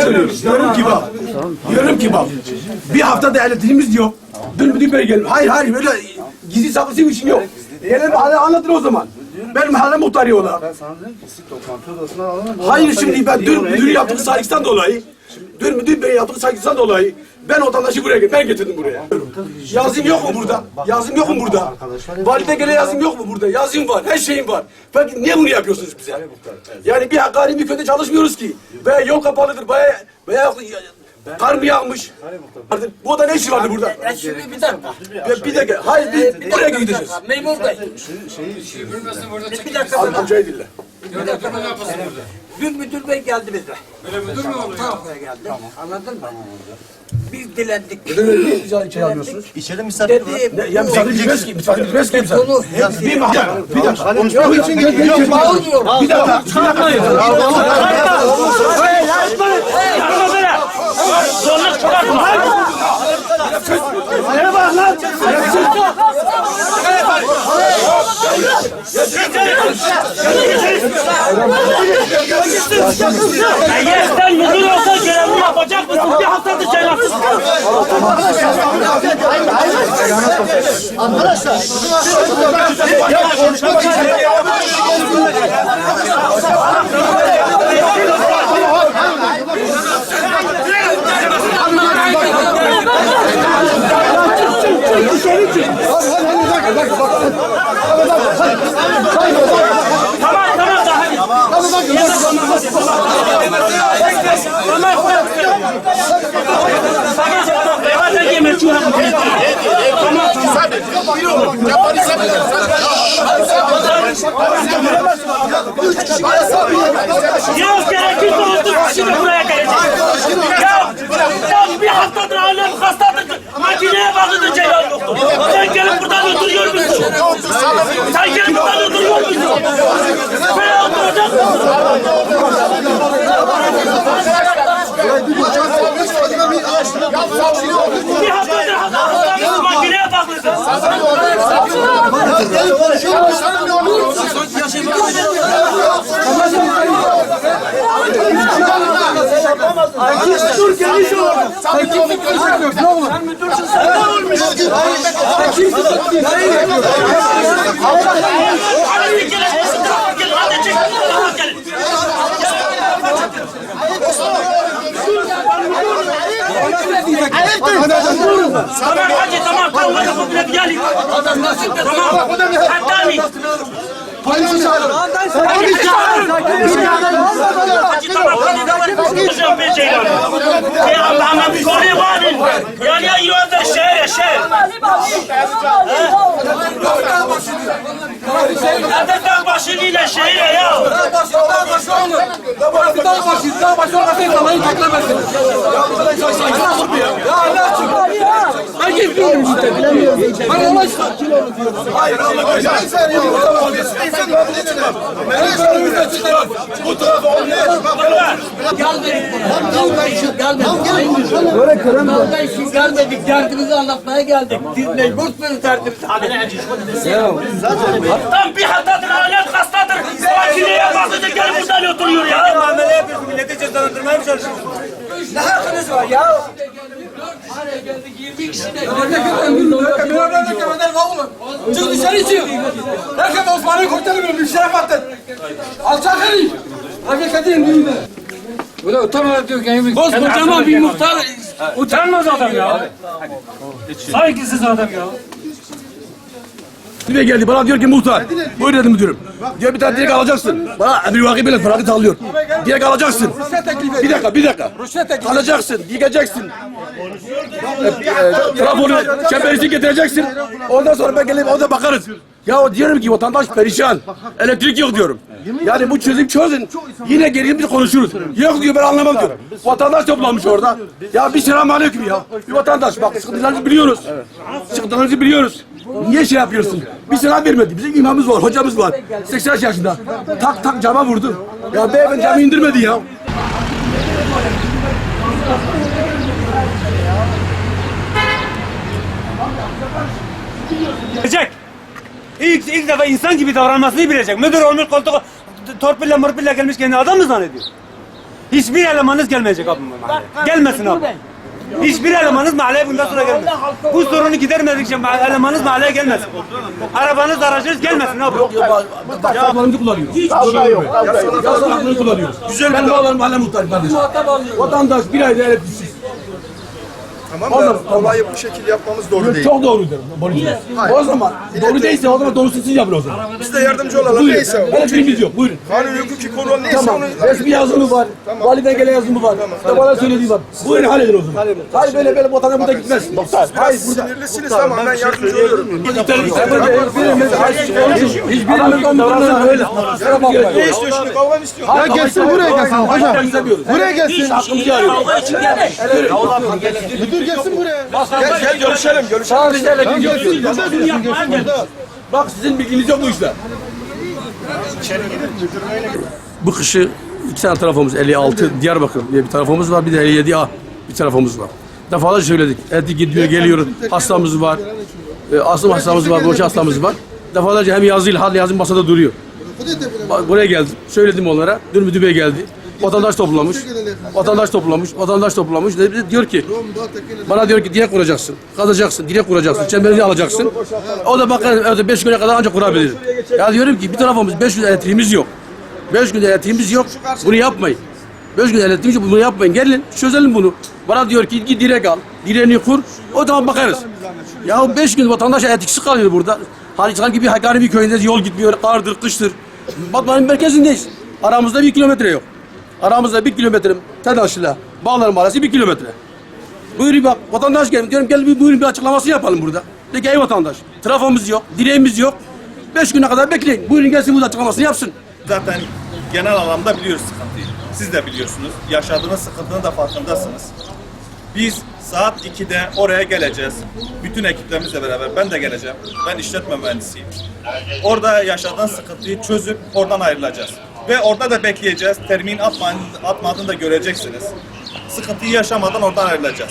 söylüyorum. Diyorum ki bak. Diyorum ki bak. Bir haftada elektriğimiz yok. Dün müdür bey gelin. Hayır hayır böyle gizli saklısı bir şey yok. Yani mahalle anlatın o zaman. Ben mahalle muhtarıyorlar. Ben sana dedim ki siz toplantı odasına alın. Hayır şimdi ben dün müdürü yaptığı saygısından dolayı, dün müdür bey yaptığı saygısından dolayı ben vatandaşı buraya getirdim. Ben getirdim buraya. Yazım yok mu burada? Yazım yok mu burada? Valide gele yazım yok mu burada? Yazım var, her şeyim var. Peki niye bunu yapıyorsunuz bize? Yani bir hakkari bir köyde çalışmıyoruz ki. Veya yol kapalıdır, veya, veya kar mı yağmış? Bu oda ne işi vardı burada? Ya şimdi bir dakika. Bir, bir dakika, hayır bir, buraya gideceğiz. Memur Bey. Bir dakika. Am- Amcayı dinle. Dün müdür bey geldi bize. Öyle müdür mü oluyor? Tamam. geldi. Anladın mı? Biz dilendik. Neden öyle bir şey alıyorsunuz? İçeride misafir var. Dedi. Ne, ya misafir bilmez ki, misafir bilmez ki misafir. Konu Bir mahalle, bir dakika. Konuşmak için bağırıyor. Bir dakika. Bak lan? Eğer sen müdür olsan görevini yapacak mısın? Bir haftadır cevapsız Tamam tamam daha. Tamam. Tamam. Ya gerekirse otuz kişi de buraya gelecek. Ya ya bir haftadır alem hastadır. Makineye bakıldı Celal doktor. Sen gelip buradan oturuyor musun? Sen gelip buradan oturuyor musun? Böyle oturacak mısın? Bir haftadır hastamız makineye bakıldı. Hadi bir kere gelin. Hadi çık. Hadi gelin. Tamam hadi tamam tamam hadi komple bir gelin. Tamam. Hatta mi? Polisi çağırın. Polisi çağırın. Hadi tamam hadi tamam. Hocam bir şey yok. Ya Allah'ım bir konuyu varın. Yani ya yolda şehre şehir. Nerede dağ başıyla şehire ya? Bu tarafa olmuyor. Vallahi siz gelmedik. Derdimizi anlatmaya geldik. Siz mecbursunuz derdimizi Tam bir hatadır, alet hastadır. Makineye bakınca gelip buradan oturuyor ya. Muamele yapıyorsun. Milleti cezalandırmaya mı çalışıyorsun? Ne hakkınız var ya? Çık dışarı çık. Herkes Osman'ı kurtarmıyor. Bir şeref attın. Alçak herif. Hakikatin düğünde. Böyle utanmadan diyor ki. Koskocaman bir muhtar utanmaz adam ya. Saygısız adam ya. Müdür geldi bana diyor ki muhtar. Buyur dedim müdürüm. Diyor bir tane direkt alacaksın. Bana Emri Vakit bile feragat alıyor. Direkt alacaksın. Bir dakika bir dakika. Alacaksın, yiyeceksin. Trafonu, çemberisi getireceksin. Ondan sonra ben gelip orada bakarız. Ya diyorum ki vatandaş perişan. Elektrik yok diyorum. Yani bu çözüm çözün. Yine geri biz konuşuruz. Yok diyor ben anlamam diyor. Vatandaş toplanmış orada. Ya bir selam aleyküm ya. Bir vatandaş bak sıkıntılarınızı biliyoruz. Sıkıntılarınızı biliyoruz. Niye şey yapıyorsun? Bir selam vermedi. Bizim imamımız var, hocamız var. 80 yaşında. Tak tak cama vurdu. Ya beyefendi camı indirmedi ya. Bilecek. İlk, defa insan gibi davranmasını bilecek. Müdür olmuş koltuğa torpille mırpille gelmiş kendini adam mı zannediyor? Hiçbir elemanınız gelmeyecek abi bu mahalleye. Gelmesin abi. Hiçbir elemanınız mahalleye bundan sonra gelmesin. Bu sorunu gidermedikçe ma- elemanınız mahalleye gelmesin. Arabanız aracınız gelmesin abi. Bak haklarımızı kullanıyoruz. Hiç şey yok. Yasa haklarını kullanıyoruz. Güzel ben bağlarım mahalle muhtarı kardeşim. Vatandaş bir ayda elektriksiz. Tamam da olayı bu şekilde yapmamız doğru değil. Çok doğrudur. Borucular. O zaman doğru değilse o zaman doğrusu siz yapın o zaman. Biz de yardımcı olalım. Buyurun. Neyse o. Elektriğimiz yok. Buyurun. Kanun hukuki kurulu neyse Tamam. onu... Resmi yazımı var. Validen gelen yazımı var. İşte bana söylediği var. Buyurun halledin o zaman. Hayır böyle böyle vatandaş burada gitmez. Hayır burada. Sinirlisiniz tamam ben yardımcı oluyorum. Hiçbirimiz onlarla öyle. Ne istiyor şimdi kavga mı istiyor? Ya gelsin buraya gelsin hocam. Buraya gelsin. Hiç hakkımızı arıyor. Kavga için gelmiş. Müdür gelsin buraya. Gel gel görüşelim görüşelim. Bak sizin bilginiz yok bu işler. Bu kışı iki tane tarafımız 56 Diyarbakır diye bir tarafımız var bir de 57A bir tarafımız var. Defalarca söyledik. Eti gidiyor geliyor. Hastamız var. E, astım hastamız var. Boş hastamız var. Defalarca hem yazıyla hal yazın masada duruyor. Bak, Buraya geldim. Söyledim onlara. Dün müdür bey geldi. Vatandaş toplamış. Vatandaş toplamış. Vatandaş toplamış. Diyor ki bana diyor ki direk kuracaksın. Kazacaksın. Direk kuracaksın. Çemberini alacaksın. O da bakar evde 5 güne kadar ancak kurabilir. Ya diyorum ki bir tarafımız 5 gün elektriğimiz yok. 5 gün elektriğimiz yok. Bunu yapmayın. 5 gün elektriğimiz yok. Bunu yapmayın. Gelin çözelim bunu. Bana diyor ki git direk al. Direğini kur. O zaman bakarız. Ya 5 gün vatandaş elektriksiz kalıyor burada. Hani sanki bir Hakkari bir köyündeyiz. Yol gitmiyor. Kardır, kıştır. Batman'ın merkezindeyiz. Aramızda bir kilometre yok. Aramızda bir kilometre Tedaş'la Bağlarım arası bir kilometre. Buyurun bak vatandaş gelin diyorum gel bir buyurun bir açıklaması yapalım burada. De ki ey vatandaş trafomuz yok, direğimiz yok. Beş güne kadar bekleyin. Buyurun gelsin burada açıklamasını yapsın. Zaten genel anlamda biliyoruz sıkıntıyı. Siz de biliyorsunuz. Yaşadığınız sıkıntının da farkındasınız. Biz saat 2'de oraya geleceğiz. Bütün ekiplerimizle beraber ben de geleceğim. Ben işletme mühendisiyim. Orada yaşadığın sıkıntıyı çözüp oradan ayrılacağız. Ve orada da bekleyeceğiz. Termin atmadığını, da göreceksiniz. Sıkıntıyı yaşamadan oradan ayrılacağız.